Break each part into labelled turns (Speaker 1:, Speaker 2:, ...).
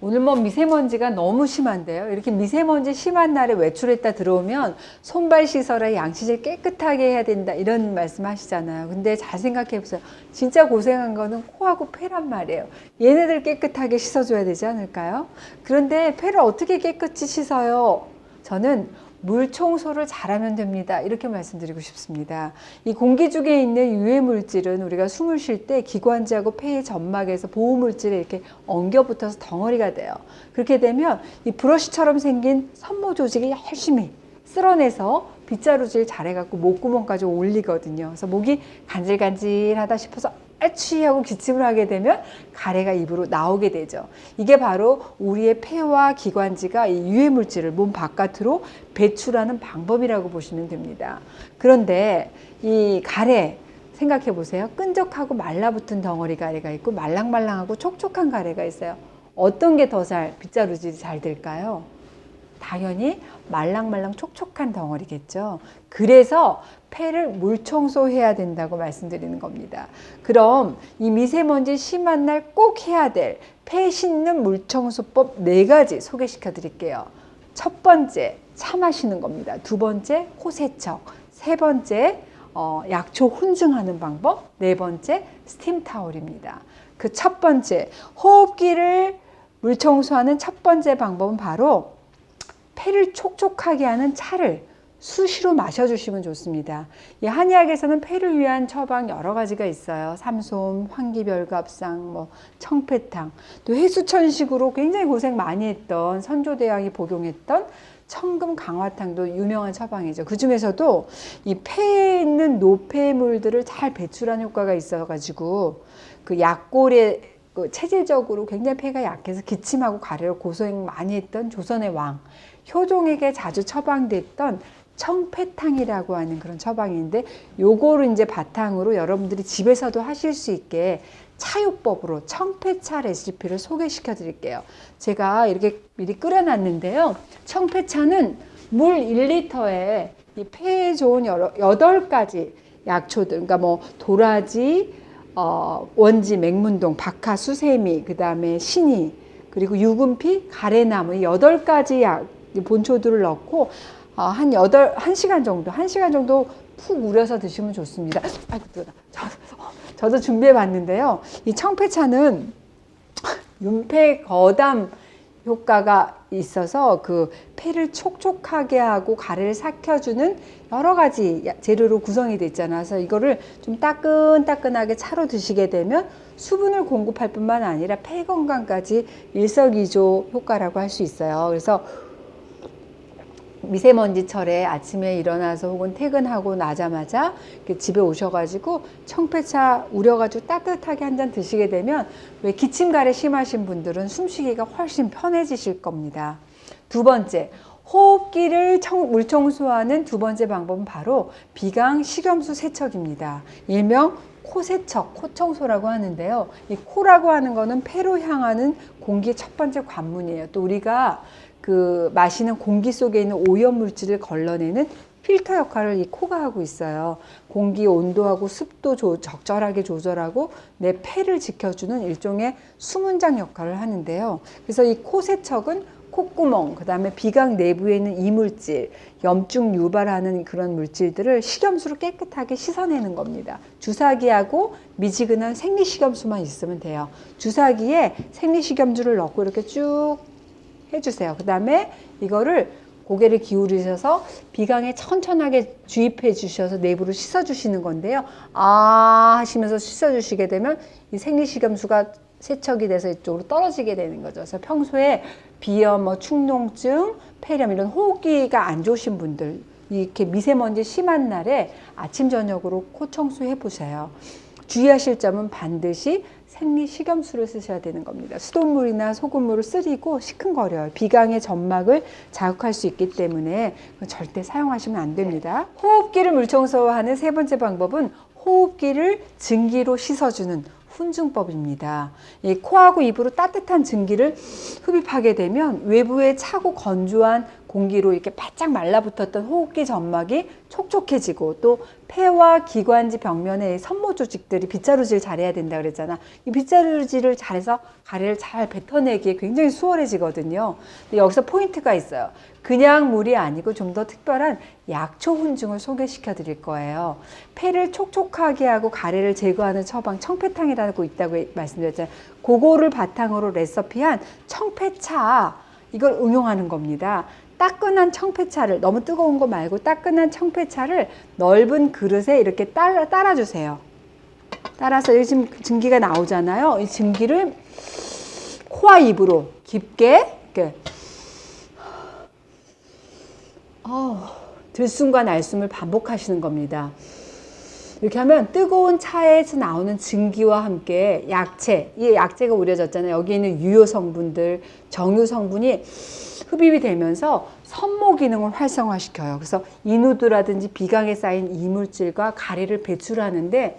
Speaker 1: 오늘 뭐 미세먼지가 너무 심한데요. 이렇게 미세먼지 심한 날에 외출했다 들어오면 손발 씻어라 양치질 깨끗하게 해야 된다 이런 말씀 하시잖아요. 근데 잘 생각해 보세요. 진짜 고생한 거는 코하고 폐란 말이에요. 얘네들 깨끗하게 씻어줘야 되지 않을까요? 그런데 폐를 어떻게 깨끗이 씻어요? 저는 물 청소를 잘하면 됩니다. 이렇게 말씀드리고 싶습니다. 이 공기 중에 있는 유해 물질은 우리가 숨을 쉴 때 기관지하고 폐의 점막에서 보호 물질에 이렇게 엉겨 붙어서 덩어리가 돼요. 그렇게 되면 이 브러쉬처럼 생긴 섬모 조직이 열심히 쓸어내서 빗자루질 잘해갖고 목구멍까지 올리거든요. 그래서 목이 간질간질하다 싶어서 하고 기침을 하게 되면 가래가 입으로 나오게 되죠. 이게 바로 우리의 폐와 기관지가 이 유해 물질을 몸 바깥으로 배출하는 방법이라고 보시면 됩니다. 그런데 이 가래 생각해 보세요. 끈적하고 말라붙은 덩어리 가래가 있고 말랑말랑하고 촉촉한 가래가 있어요. 어떤 게 더 잘 빗자루질이 잘 될까요? 당연히 말랑말랑 촉촉한 덩어리겠죠. 그래서 폐를 물 청소해야 된다고 말씀드리는 겁니다. 그럼 이 미세먼지 심한 날 꼭 해야 될 폐 씻는 물 청소법 네 가지 소개시켜 드릴게요. 첫 번째, 차 마시는 겁니다. 두 번째, 코 세척. 세 번째, 어, 약초 혼증하는 방법. 네 번째, 스팀 타올입니다. 그 첫 번째, 호흡기를 물 청소하는 첫 번째 방법은 바로 폐를 촉촉하게 하는 차를 수시로 마셔주시면 좋습니다. 이 한의학에서는 폐를 위한 처방 여러 가지가 있어요. 삼솜, 황기별갑상, 뭐 청패탕, 또 해수천식으로 굉장히 고생 많이 했던 선조대왕이 복용했던 청금 강화탕도 유명한 처방이죠. 그 중에서도 이 폐에 있는 노폐물들을 잘 배출하는 효과가 있어가지고 그 약골에 그 체질적으로 굉장히 폐가 약해서 기침하고 가래로 고생 많이 했던 조선의 왕 효종에게 자주 처방됐던 청패탕이라고 하는 그런 처방인데 요거를 이제 바탕으로 여러분들이 집에서도 하실 수 있게 차요법으로 청패차 레시피를 소개시켜 드릴게요. 제가 이렇게 미리 끓여놨는데요. 청패차는 물 1리터에 이 폐에 좋은 여러, 8가지 약초들, 그러니까 뭐 도라지, 어, 원지, 맹문동, 박하, 수세미, 그 다음에 신이, 그리고 유금피, 가래나무, 이 여덟 가지 약, 이 본초들을 넣고, 어, 한 여덟, 한 시간 정도, 한 시간 정도 푹 우려서 드시면 좋습니다. 아이고, 뜨거다. 저, 어, 저도 준비해 봤는데요. 이 청패차는 윤폐 거담 효과가 있어서 그 폐를 촉촉하게 하고 가래를 삭혀주는 여러 가지 야- 재료로 구성이 돼 있잖아요. 그래서 이거를 좀 따끈따끈하게 차로 드시게 되면 수분을 공급할 뿐만 아니라 폐 건강까지 일석이조 효과라고 할 수 있어요. 그래서 미세먼지철에 아침에 일어나서 혹은 퇴근하고 나자마자 집에 오셔가지고 청패차 우려가지고 따뜻하게 한 잔 드시게 되면 왜 기침 가래 심하신 분들은 숨쉬기가 훨씬 편해지실 겁니다. 두 번째, 호흡기를 청, 물 청소하는 두 번째 방법은 바로 비강 식염수 세척입니다. 일명 코 세척, 코 청소라고 하는데요. 이 코라고 하는 거는 폐로 향하는 공기의 첫 번째 관문이에요. 또 우리가 그 마시는 공기 속에 있는 오염 물질을 걸러내는 필터 역할을 이 코가 하고 있어요. 공기 온도하고 습도 조, 적절하게 조절하고 내 폐를 지켜주는 일종의 수문장 역할을 하는데요. 그래서 이 코 세척은 콧구멍, 그 다음에 비강 내부에 있는 이물질, 염증 유발하는 그런 물질들을 식염수로 깨끗하게 씻어내는 겁니다. 주사기하고 미지근한 생리식염수만 있으면 돼요. 주사기에 생리식염수를 넣고 이렇게 쭉 해주세요. 그 다음에 이거를 고개를 기울이셔서 비강에 천천하게 주입해 주셔서 내부를 씻어 주시는 건데요. 아 하시면서 씻어 주시게 되면 이 생리식염수가 세척이 돼서 이쪽으로 떨어지게 되는 거죠. 그래서 평소에 비염, 뭐 축농증, 폐렴 이런 호흡기가 안 좋으신 분들 이렇게 미세먼지 심한 날에 아침 저녁으로 코 청소해 보세요. 주의하실 점은 반드시 생리 식염수를 쓰셔야 되는 겁니다. 수돗물이나 소금물을 쓰리고 시큰거려요. 비강의 점막을 자극할 수 있기 때문에 절대 사용하시면 안 됩니다. 호흡기를 물청소하는 세 번째 방법은 호흡기를 증기로 씻어주는 훈증법입니다. 이 코하고 입으로 따뜻한 증기를 흡입하게 되면 외부에 차고 건조한 공기로 이렇게 바짝 말라붙었던 호흡기 점막이 촉촉해지고 또 폐와 기관지 벽면에 섬모 조직들이 빗자루질 잘해야 된다 그랬잖아. 이 빗자루질을 잘해서 가래를 잘 뱉어내기에 굉장히 수월해지거든요. 근데 여기서 포인트가 있어요. 그냥 물이 아니고 좀 더 특별한 약초 훈증을 소개시켜 드릴 거예요. 폐를 촉촉하게 하고 가래를 제거하는 처방 청패탕이라고 있다고 말씀드렸잖아요. 그거를 바탕으로 레시피한 청패차 이걸 응용하는 겁니다. 따끈한 청패차를 너무 뜨거운 거 말고 따끈한 청패차를 넓은 그릇에 이렇게 따라 따라주세요. 따라서 여기 지금 증기가 나오잖아요. 이 증기를 코와 입으로 깊게 이렇게 어, 들숨과 날숨을 반복하시는 겁니다. 이렇게 하면 뜨거운 차에서 나오는 증기와 함께 약체, 이 약체가 우려졌잖아요. 여기 있는 유효 성분들, 정유 성분이 흡입이 되면서 선모 기능을 활성화시켜요. 그래서 인후두라든지 비강에 쌓인 이물질과 가래를 배출하는데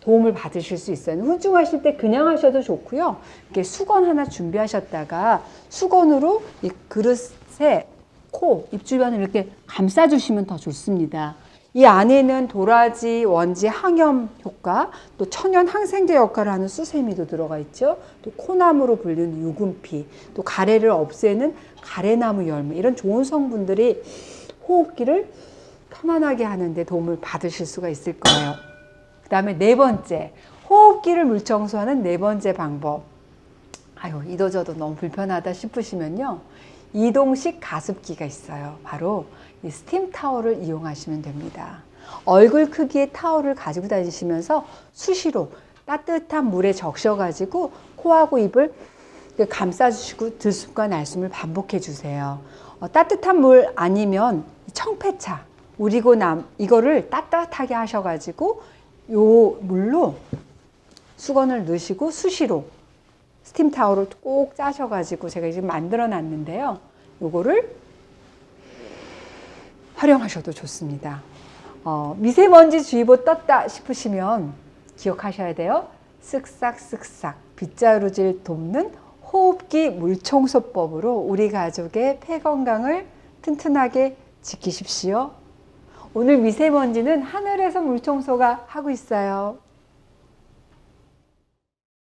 Speaker 1: 도움을 받으실 수 있어요. 훈증하실 때 그냥 하셔도 좋고요. 이렇게 수건 하나 준비하셨다가 수건으로 이 그릇에 코, 입 주변을 이렇게 감싸주시면 더 좋습니다. 이 안에는 도라지, 원지, 항염 효과, 또 천연 항생제 역할을 하는 수세미도 들어가 있죠. 또 코나무로 불리는 유금피, 또 가래를 없애는 가래나무 열매 이런 좋은 성분들이 호흡기를 편안하게 하는데 도움을 받으실 수가 있을 거예요. 그 다음에 네 번째, 호흡기를 물청소하는 네 번째 방법. 아유, 이도저도 너무 불편하다 싶으시면요. 이동식 가습기가 있어요. 바로 이 스팀 타월을 이용하시면 됩니다. 얼굴 크기의 타월을 가지고 다니시면서 수시로 따뜻한 물에 적셔가지고 코하고 입을 감싸주시고 들숨과 날숨을 반복해 주세요. 어, 따뜻한 물 아니면 청패차, 우리고 남 이거를 따뜻하게 하셔가지고 요 물로 수건을 넣으시고 수시로 스팀 타월을 꼭 짜셔가지고 제가 지금 만들어 놨는데요. 요거를 활용하셔도 좋습니다. 어, 미세먼지 주의보 떴다 싶으시면 기억하셔야 돼요. 쓱싹 쓱싹 빗자루질 돕는 호흡기 물청소법으로 우리 가족의 폐 건강을 튼튼하게 지키십시오. 오늘 미세먼지는 하늘에서 물청소가 하고 있어요.